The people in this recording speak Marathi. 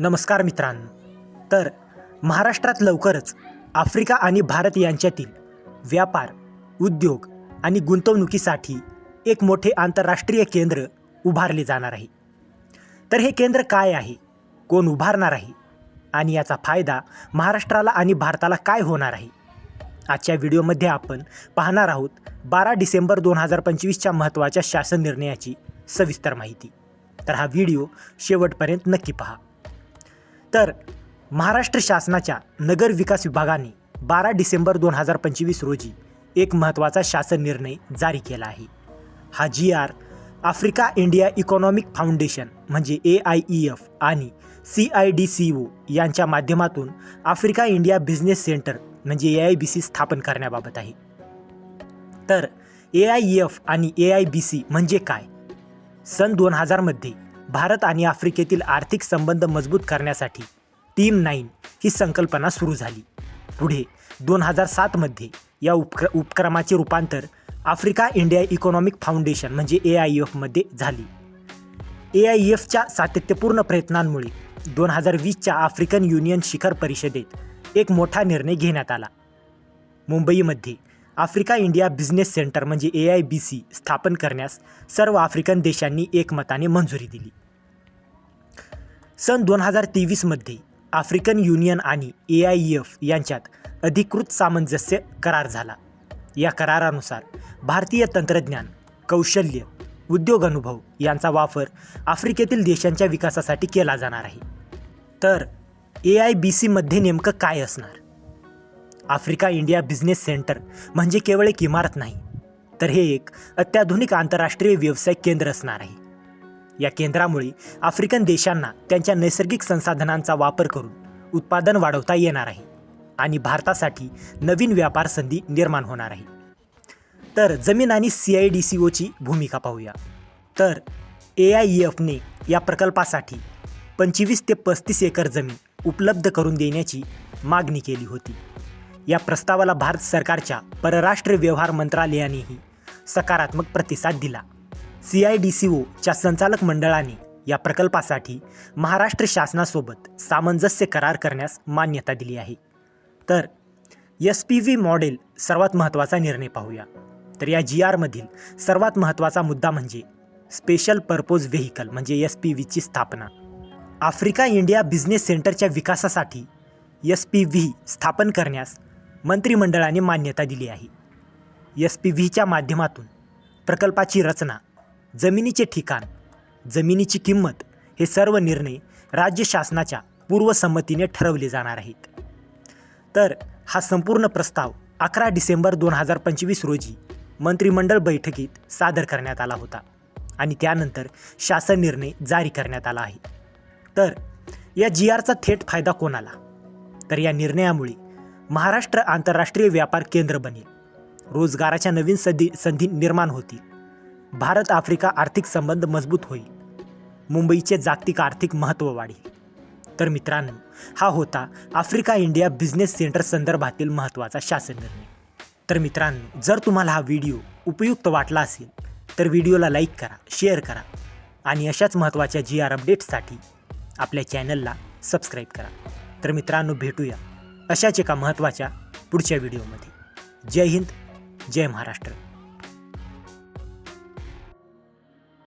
नमस्कार मित्रांनो. तर महाराष्ट्रात लवकरच आफ्रिका आणि भारत यांच्यातील व्यापार उद्योग आणि गुंतवणुकीसाठी एक मोठे आंतरराष्ट्रीय केंद्र उभारले जाणार आहे. तर हे केंद्र काय आहे? कोण उभारणार आहे? आणि याचा फायदा महाराष्ट्राला आणि भारताला काय होणार आहे? आजच्या व्हिडिओमध्ये आपण पाहणार आहोत बारा डिसेंबर दोन हजार पंचवीसच्या महत्त्वाच्या शासन निर्णयाची सविस्तर माहिती. तर हा व्हिडिओ शेवटपर्यंत नक्की पहा. तर महाराष्ट्र शासनाच्या नगर विकास विभागाने बारा डिसेंबर दोन हजार पंचवीस रोजी एक महत्त्वाचा शासन निर्णय जारी केला आहे. हा G R Africa India economic foundation म्हणजे ए आय ई एफ आणि C I D C O यांच्या माध्यमातून आफ्रिका इंडिया बिझनेस सेंटर म्हणजे ए आय बी सी स्थापन करण्याबाबत आहे. तर ए आय ई एफ आणि ए आय बी सी म्हणजे काय? सन दोन हजारमध्ये भारत आणि आफ्रिकेतील आर्थिक संबंध मजबूत करण्यासाठी टीम नाईन ही संकल्पना सुरू झाली. पुढे दोन हजार सातमध्ये या उपक्र उपक्रमाचे रूपांतर आफ्रिका इंडिया इकॉनॉमिक फाउंडेशन म्हणजे ए आय एफमध्ये झाली. ए आय एफच्या सातत्यपूर्ण प्रयत्नांमुळे दोन हजार वीसच्या आफ्रिकन युनियन शिखर परिषदेत एक मोठा निर्णय घेण्यात आला. मुंबईमध्ये आफ्रिका इंडिया बिझनेस सेंटर म्हणजे ए आय बी सी स्थापन करण्यास सर्व आफ्रिकन देशांनी एकमताने मंजुरी दिली. सन दोन हजार तेवीसमध्ये आफ्रिकन युनियन आणि ए आय एफ यांच्यात अधिकृत सामंजस्य करार झाला. या करारानुसार भारतीय तंत्रज्ञान कौशल्य उद्योग अनुभव यांचा वापर आफ्रिकेतील देशांच्या विकासासाठी केला जाणार आहे. तर ए आय बी सीमध्ये नेमकं काय असणार? आफ्रिका इंडिया बिझनेस सेंटर म्हणजे केवळ एक इमारत नाही तर हे एक अत्याधुनिक आंतरराष्ट्रीय व्यवसाय केंद्र असणार आहे. या केंद्रामुळे आफ्रिकन देशांना त्यांच्या नैसर्गिक संसाधनांचा वापर करून उत्पादन वाढवता येणार आहे आणि भारतासाठी नवीन व्यापार संधी निर्माण होणार आहे. तर जमीन आणि सी आय डी सी ओची भूमिका पाहूया. तर ए आय ई एफने या प्रकल्पासाठी पंचवीस ते पस्तीस एकर जमीन उपलब्ध करून देण्याची मागणी केली होती. या प्रस्तावाला भारत सरकारच्या परराष्ट्र व्यवहार मंत्रालयानेही सकारात्मक प्रतिसाद दिला. सी आय डी सी ओच्या संचालक मंडळाने या प्रकल्पासाठी महाराष्ट्र शासनासोबत सामंजस्य करार करण्यास मान्यता दिली आहे. तर एस पी व्ही मॉडेल सर्वात महत्त्वाचा निर्णय पाहूया. तर या जी आरमधील सर्वात महत्त्वाचा मुद्दा म्हणजे स्पेशल पर्पोज व्हेकल म्हणजे एस पी व्हीची स्थापना. आफ्रिका इंडिया बिझनेस सेंटरच्या विकासासाठी एस पी व्ही स्थापन करण्यास मंत्रिमंडळाने मान्यता दिली आहे. एस पी व्हीच्या माध्यमातून प्रकल्पाची रचना जमिनीचे ठिकाण जमिनीची किंमत हे सर्व निर्णय राज्य शासनाच्या पूर्वसंमतीने ठरवले जाणार आहेत. तर हा संपूर्ण प्रस्ताव अकरा डिसेंबर दोन हजार पंचवीस रोजी मंत्रिमंडळ बैठकीत सादर करण्यात आला होता आणि त्यानंतर शासन निर्णय जारी करण्यात आला आहे. तर या जी आरचा थेट फायदा कोणाला? तर या निर्णयामुळे महाराष्ट्र आंतरराष्ट्रीय व्यापार केंद्र बनेल रोजगाराच्या नवीन संधी संधी निर्माण होतील भारत आफ्रिका आर्थिक संबंध मजबूत होईल मुंबईचे जागतिक आर्थिक महत्त्व वाढेल तर मित्रांनो हा होता आफ्रिका इंडिया बिझनेस सेंटर संदर्भातील महत्त्वाचा शासन निर्णय तर मित्रांनो जर तुम्हाला हा व्हिडिओ उपयुक्त वाटला असेल तर व्हिडिओला लाईक करा शेअर करा आणि अशाच महत्त्वाच्या जी आर अपडेट्ससाठी आपल्या चॅनलला सबस्क्राईब करा. तर मित्रांनो भेटूया. अशाच एका महत्त्वाच्या पुढच्या व्हिडिओमध्ये. जय हिंद जय महाराष्ट्र.